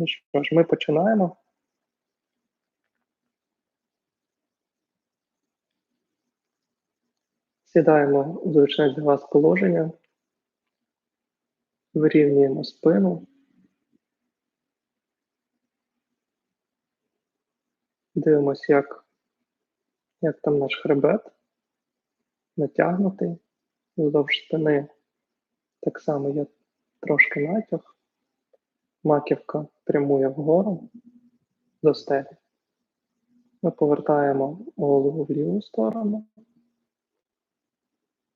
Ну що ж, ми починаємо. Сідаємо в зручне для вас положення, вирівнюємо спину. Дивимось, як, як там наш хребет натягнутий вздовж спини. Так само є трошки натяг. Маківка прямує вгору до стелі. Ми повертаємо голову в ліву сторону.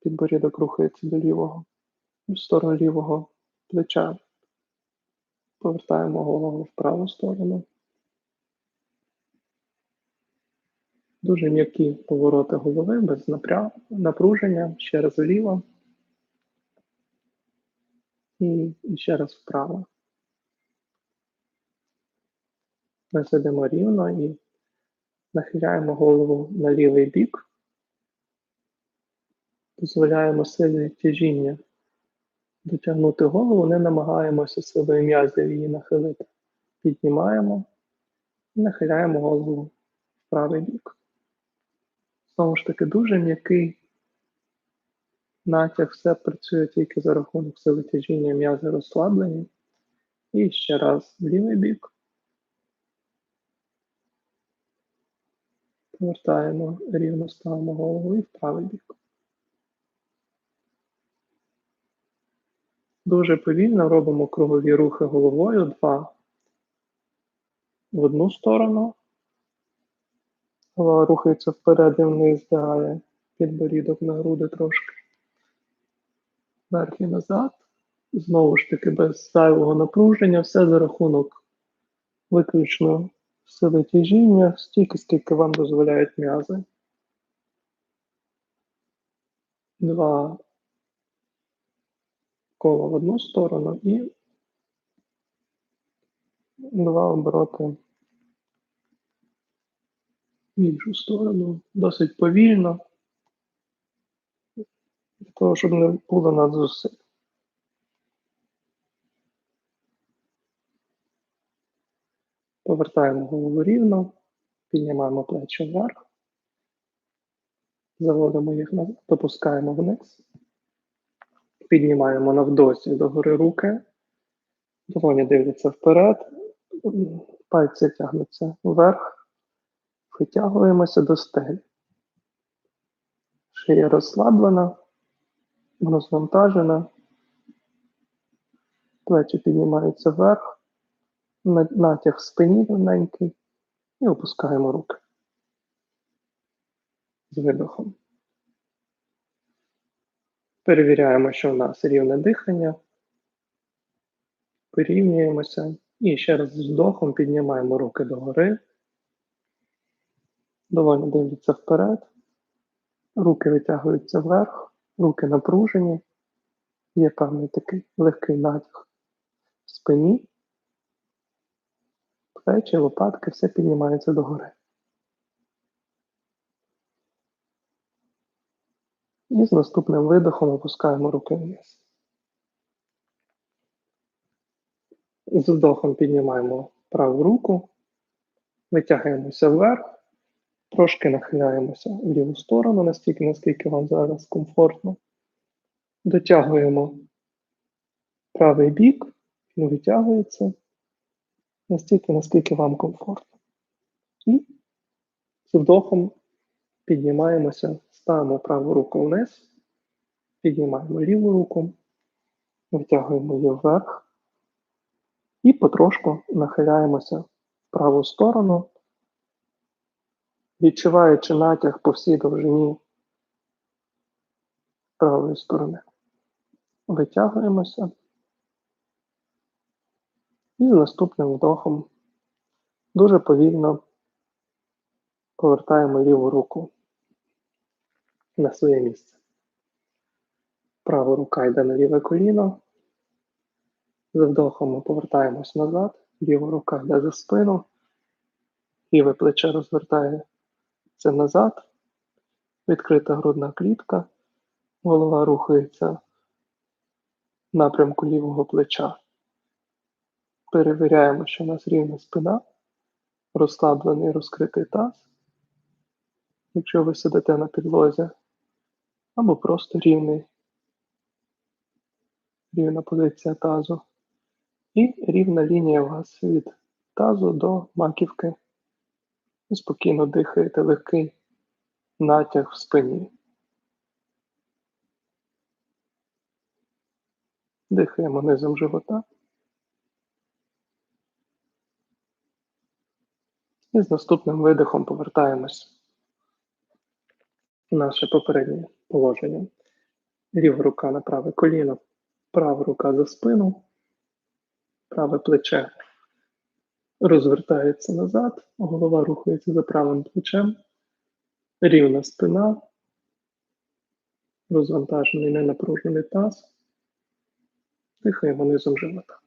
Підборідок рухається до лівого, в сторону лівого плеча. Повертаємо голову в праву сторону. Дуже м'які повороти голови без напруження. Ще раз вліво. І ще раз вправо. Ми сидимо рівно і нахиляємо голову на лівий бік, дозволяємо силі тяжіння дотягнути голову, не намагаємося силою м'язів її нахилити. Піднімаємо і нахиляємо голову в правий бік. Знову ж таки, дуже м'який натяг, все працює тільки за рахунок сили тяжіння м'язи розслаблені. І ще раз в лівий бік. Повертаємо рівно ставимо голову і в правий бік. Дуже повільно робимо кругові рухи головою. Два в одну сторону. Голова рухається вперед і вниз, лягає підборідок на груди трошки. Вверх і назад. Знову ж таки, без зайвого напруження, все за рахунок виключно сили тяжіння, стільки, скільки вам дозволяють м'язи. Два кола в одну сторону і два обороти в іншу сторону. Досить повільно, для того, щоб не було надзусиль. Повертаємо голову рівно, піднімаємо плечі вверх, заводимо їх назад, допускаємо вниз, піднімаємо навдосі догори руки, долоні дивляться вперед, пальці тягнуться вверх, витягуємося до стелі. Шия розслаблена, розвантажена, плечі піднімаються вверх натяг спині тоненький і опускаємо руки. З видохом. Перевіряємо, що в нас рівне дихання, порівнюємося. І ще раз з вдохом піднімаємо руки догори, доволі дивляться вперед, руки витягуються вверх, руки напружені, є певний такий легкий натяг в спині плечі, лопатки, все піднімається догори. І з наступним видохом опускаємо руки вниз. З вдохом піднімаємо праву руку, витягуємося вверх, трошки нахиляємося в ліву сторону, настільки, наскільки вам зараз комфортно. Дотягуємо правий бік, він витягується настільки, наскільки вам комфортно. І з вдохом піднімаємося, ставимо праву руку вниз, піднімаємо ліву руку, витягуємо її вверх і потрошку нахиляємося в праву сторону, відчуваючи натяг по всій довжині правої сторони. Витягуємося. І з наступним вдохом дуже повільно повертаємо ліву руку на своє місце. Права рука йде на ліве коліно. За вдохом ми повертаємось назад, ліва рука йде за спину, ліве плече розвертається назад, відкрита грудна клітка, голова рухається в напрямку лівого плеча Перевіряємо, що у нас рівна спина, розслаблений розкритий таз. Якщо ви сидите на підлозі, або просто рівний, рівна позиція тазу. І рівна лінія у вас від тазу до маківки. І спокійно дихаєте легкий натяг в спині. Дихаємо низом живота. І з наступним видихом повертаємось в наше попереднє положення. Ліва рука на праве коліно, права рука за спину, праве плече розвертається назад, голова рухається за правим плечем, рівна спина, розвантажений ненапружений таз. Дихаємо низом живота.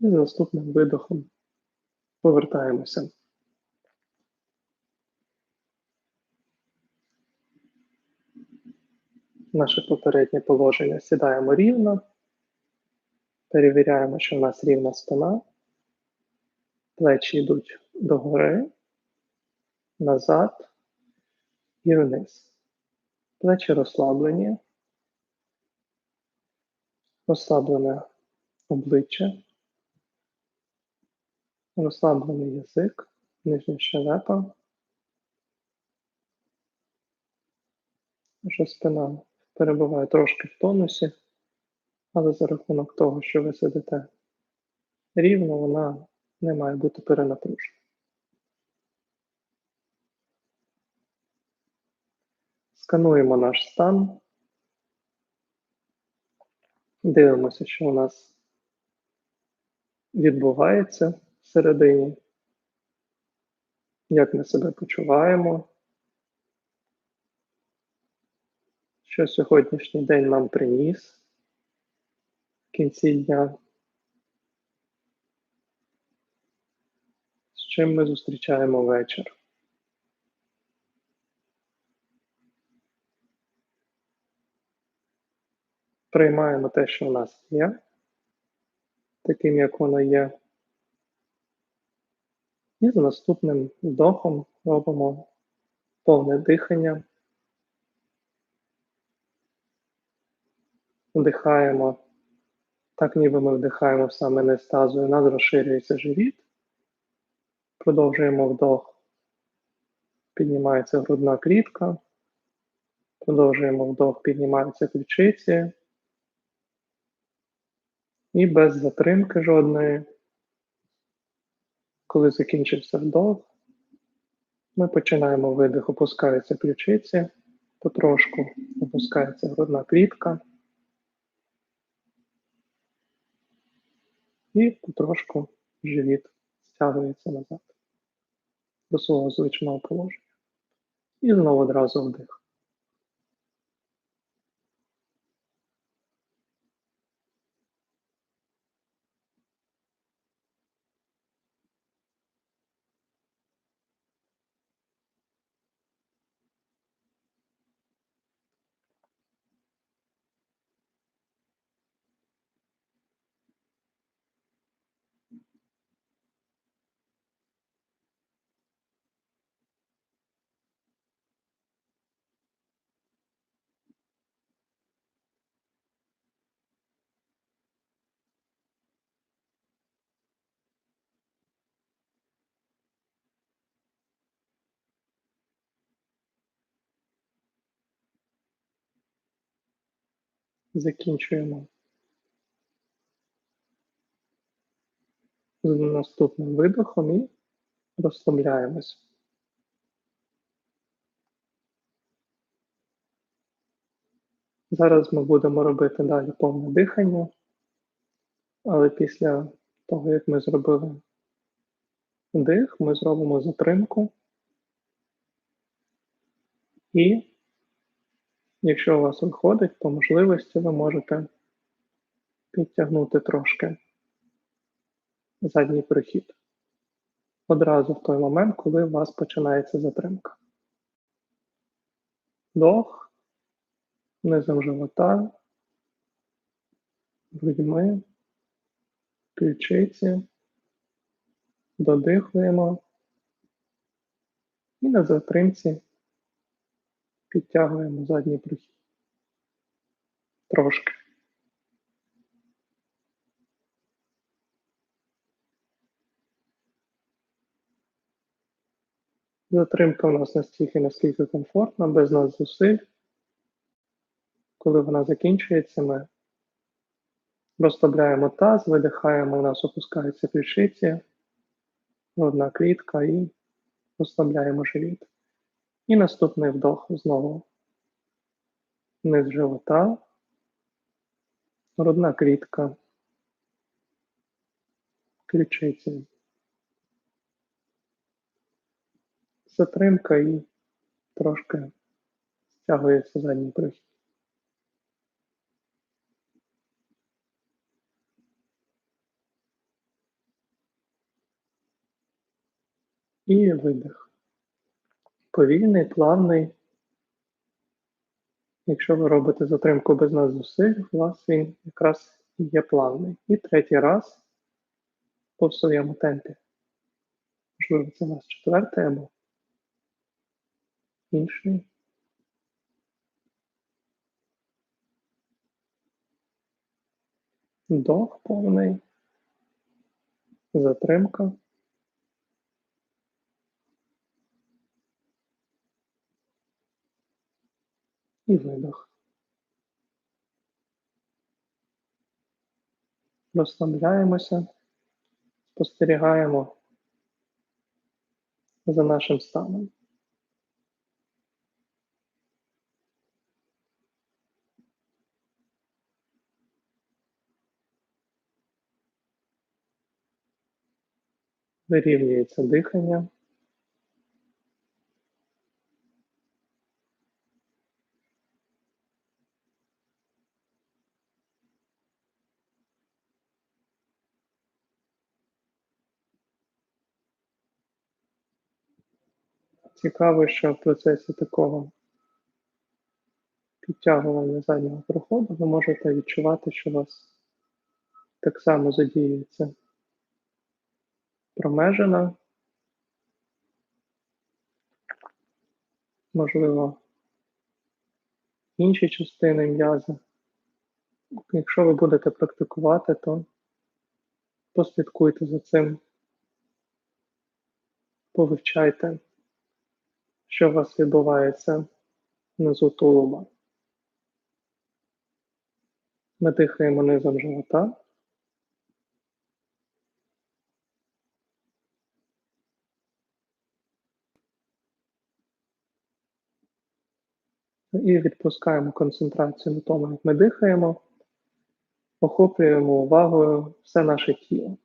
І з наступним видохом повертаємося. Наше попереднє положення. Сідаємо рівно, перевіряємо, що в нас рівна спина, плечі йдуть догори, назад і вниз. Плечі розслаблені, розслаблене обличчя розслаблений язик, нижня щелепа. Наша спина перебуває трошки в тонусі, але за рахунок того, що ви сидите рівно, вона не має бути перенапружена. Скануємо наш стан. Дивимося, що у нас відбувається всередині, як ми себе почуваємо, що сьогоднішній день нам приніс в кінці дня, з чим ми зустрічаємо вечір. Приймаємо те, що в нас є, таким, як воно є. І з наступним вдохом робимо повне дихання. Вдихаємо, так ніби ми вдихаємо саме нестазу, нас розширюється живіт. Продовжуємо вдох. Піднімається грудна клітка. Продовжуємо вдох, піднімаються ключиці. І без затримки жодної. Коли закінчився вдох, ми починаємо видих, опускаються ключиці, потрошку опускається грудна клітка. І потрошку живіт стягується назад до свого звичного положення. І знову одразу вдих. Закінчуємо з наступним видохом і розслабляємось. Зараз ми будемо робити далі повне дихання, але після того, як ми зробили дих, ми зробимо затримку і Якщо у вас виходить, по можливості ви можете підтягнути трошки задній прохід. Одразу в той момент, коли у вас починається затримка. Вдох, низом живота, грудьми, ключиці, додихуємо і на затримці підтягуємо задній прохід. Трошки. Затримка у нас настільки, наскільки комфортно, без нас зусиль. Коли вона закінчується, ми розслабляємо таз, видихаємо, у нас опускаються ключиці, одна клітка і розслабляємо живіт. І наступний вдох знову. Низ живота, грудна клітка, ключиці. Затримка і трошки стягується задній прихід. І видих. Повільний, плавний. Якщо ви робите затримку без нас зусиль, у вас він якраз є плавний. І третій раз по своєму темпі. Можливо, це у нас четвертий або інший. Вдох повний, затримка. І видох. Розслабляємося, спостерігаємо за нашим станом. Вирівнюється дихання. Цікаво, що в процесі такого підтягування заднього проходу ви можете відчувати, що вас так само задіюється промежина, можливо, інші частини м'яза. Якщо ви будете практикувати, то послідкуйте за цим, повивчайте, що у вас відбувається внизу тулуба. Ми дихаємо низом живота. І відпускаємо концентрацію на тому, як ми дихаємо, охоплюємо увагою все наше тіло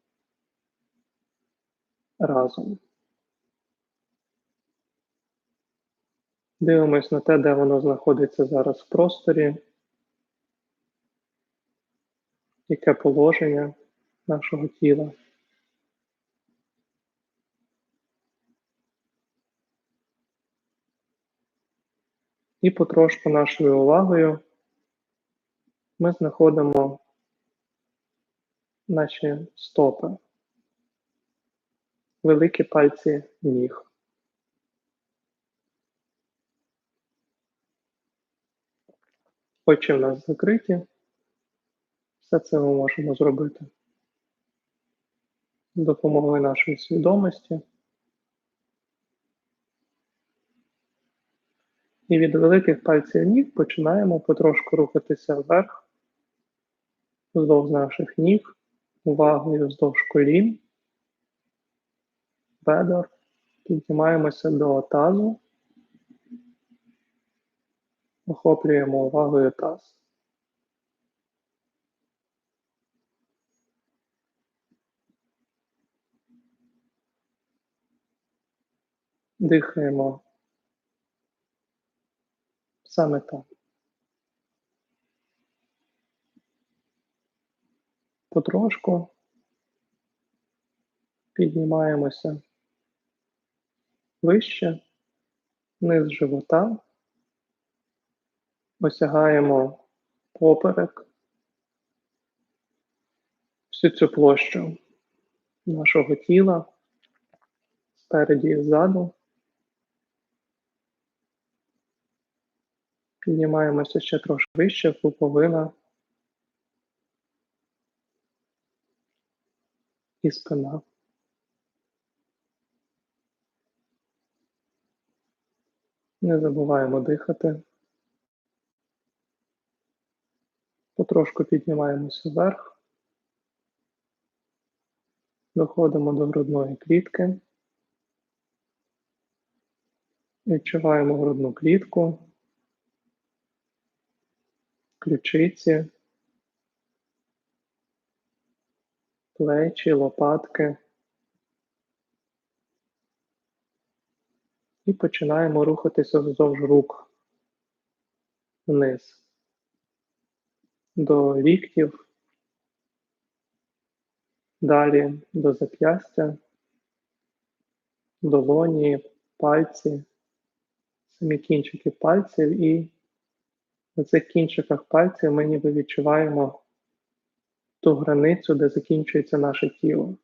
разом. Дивимось на те, де воно знаходиться зараз в просторі, яке положення нашого тіла. І потрошку нашою увагою ми знаходимо наші стопи, великі пальці ніг. Очі в нас закриті. Все це ми можемо зробити з допомогою нашої свідомості. І від великих пальців ніг починаємо потрошку рухатися вверх, вздовж наших ніг, увагою вздовж колін, бедер, піднімаємося до тазу, охоплюємо увагою таз. Дихаємо саме так. Потрошку Піднімаємося вище, низ живота, осягаємо поперек, всю цю площу нашого тіла спереді і ззаду. Піднімаємося ще трошки вище, пуповина і спина. Не забуваємо дихати. Потрошку піднімаємося вверх. Доходимо до грудної клітки. Відчуваємо грудну клітку, ключиці, плечі, лопатки. І починаємо рухатися вздовж рук вниз до ліктів, далі до зап'ястя, долоні, пальці, самі кінчики пальців, і на цих кінчиках пальців ми ніби відчуваємо ту границю, де закінчується наше тіло.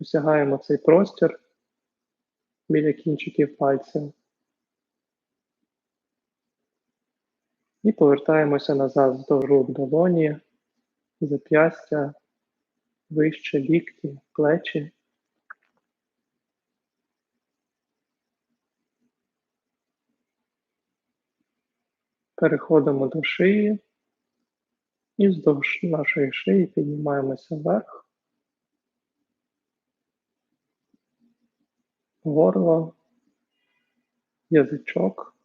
Осягаємо цей простір біля кінчиків пальців. І повертаємося назад вздовж рук долоні, зап'ястя, вище лікті, плечі. Переходимо до шиї і вздовж нашої шиї піднімаємося вверх. Горло, язичок,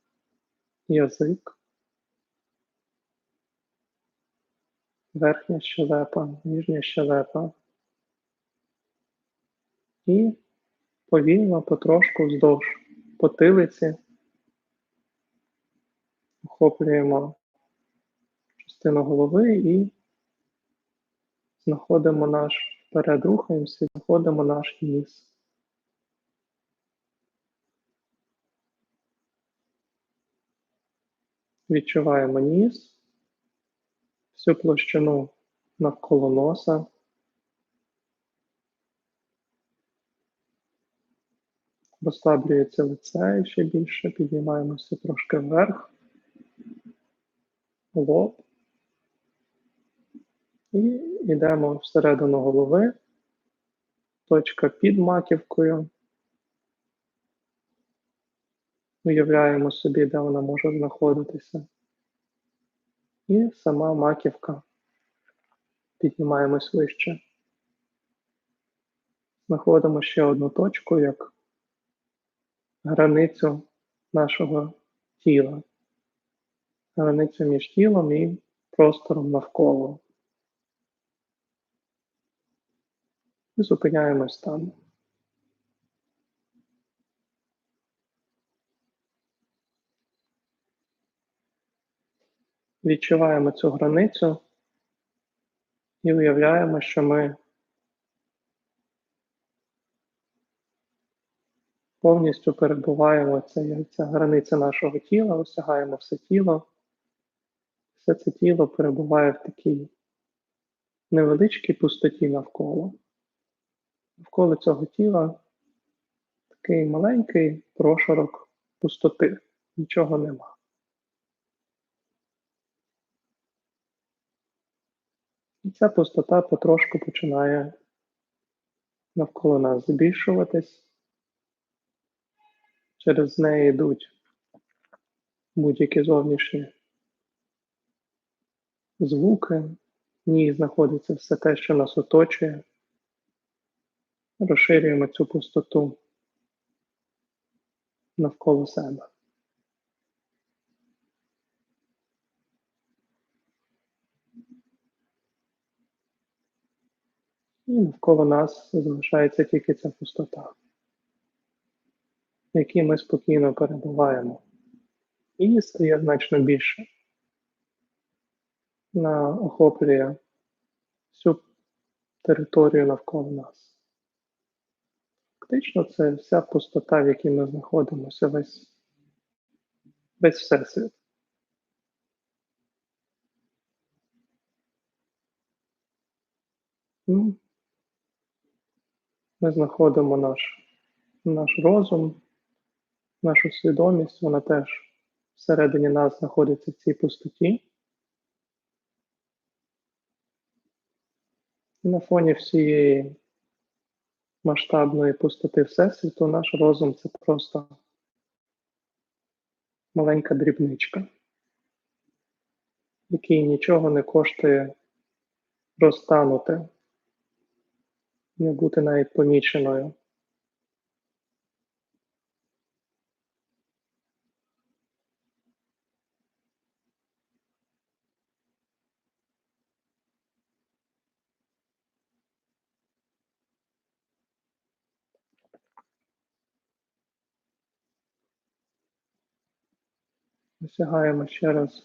язик. Верхня щелепа, нижня щелепа. І повільно, потрошку вздовж потилиці охоплюємо частину голови і знаходимо наш вперед рухаємося, знаходимо наш ніс. Відчуваємо ніс всю площину навколо носа. Розслаблюється лице ще більше, піднімаємося трошки вверх, лоб. І йдемо всередину голови, точка під маківкою. Уявляємо собі, де вона може знаходитися. І сама маківка. Піднімаємось вище. Знаходимо ще одну точку як границю нашого тіла. Границю між тілом і простором навколо. І зупиняємось там. Відчуваємо цю границю і уявляємо, що ми повністю перебуваємо, це ця границя нашого тіла, осягаємо все тіло. Все це тіло перебуває в такій невеличкій пустоті навколо. Навколо цього тіла такий маленький прошарок пустоти, нічого нема. Ця пустота потрошку починає навколо нас збільшуватись. Через неї йдуть будь-які зовнішні звуки, в ній знаходиться все те, що нас оточує. Розширюємо цю пустоту навколо себе. І навколо нас залишається тільки ця пустота, в якій ми спокійно перебуваємо. І стає значно більше. Вона охоплює всю територію навколо нас. Фактично, це вся пустота, в якій ми знаходимося, весь, весь всесвіт. Ну, Ми знаходимо наш, наш розум, нашу свідомість, вона теж всередині нас знаходиться в цій пустоті. І на фоні всієї масштабної пустоти Всесвіту наш розум це просто маленька дрібничка, якій нічого не коштує розтанути, не бути навіть поміченою. Досягаємо ще раз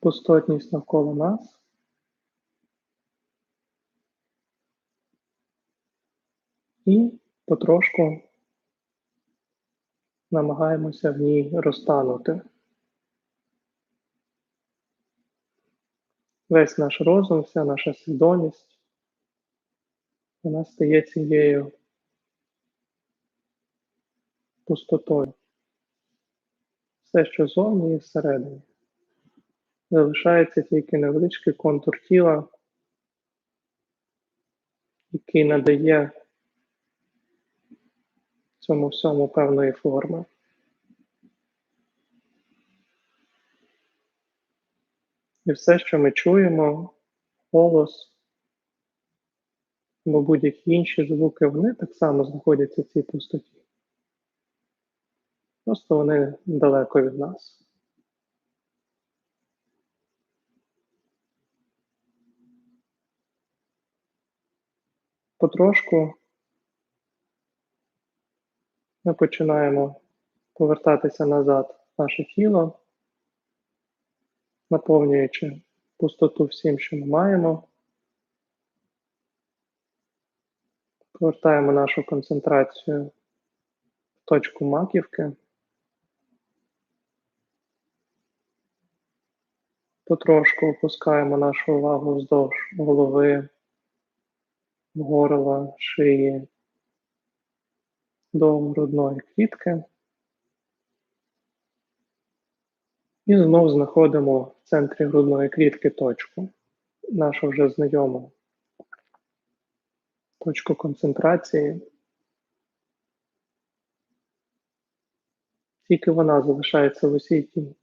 пустотність навколо нас. І потрошку намагаємося в ній розтанути. Весь наш розум, вся наша свідомість, вона стає цією пустотою все, що зовні і всередині. Залишається тільки невеличкий контур тіла, який надає цьому всьому певної форми. І все, що ми чуємо, голос або будь-які інші звуки, вони так само знаходяться в цій пустоті. Просто вони далеко від нас. Потрошку ми починаємо повертатися назад в наше тіло, наповнюючи пустоту всім, що ми маємо. Повертаємо нашу концентрацію в точку маківки. Потрошку опускаємо нашу увагу вздовж голови, горла, шиї до грудної клітки. І знову знаходимо в центрі грудної клітки точку, нашу вже знайому точку концентрації. Тільки вона залишається в усій тій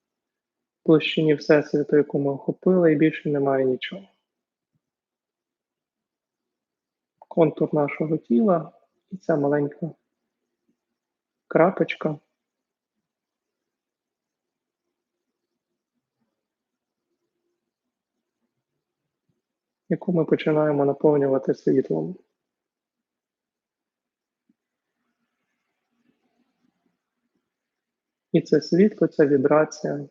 площині Всесвіту, яку ми охопили, і більше немає нічого. Контур нашого тіла і ця маленька крапочка. Яку ми починаємо наповнювати світлом. І це світло, ця вібрація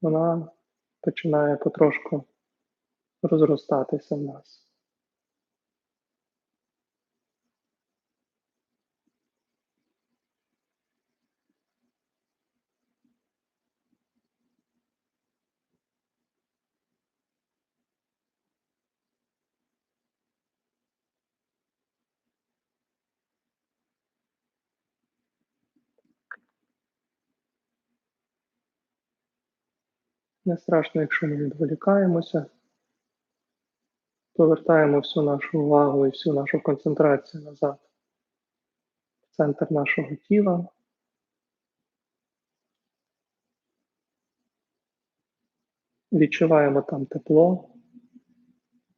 вона починає потрошку розростатися в нас. Не страшно, якщо ми відволікаємося, повертаємо всю нашу увагу і всю нашу концентрацію назад в центр нашого тіла. Відчуваємо там тепло,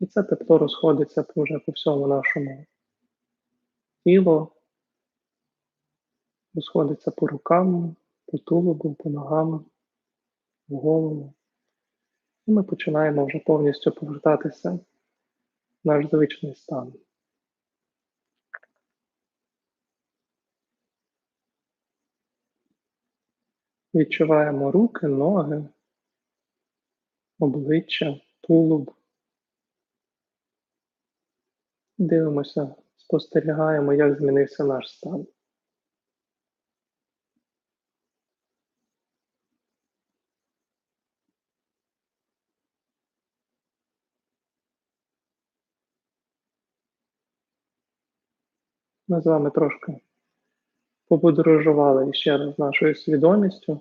і це тепло розходиться вже по всьому нашому тілу, розходиться по рукам, по тулубу, по ногам в голову. І ми починаємо вже повністю повертатися в наш звичний стан. Відчуваємо руки, ноги, обличчя, тулуб. Дивимося, спостерігаємо, як змінився наш стан. Ми з вами трошки побудорожували ще раз нашою свідомістю.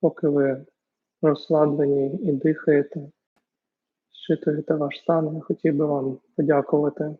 Поки ви розслаблені і дихаєте, щитуєте ваш стан, я хотів би вам подякувати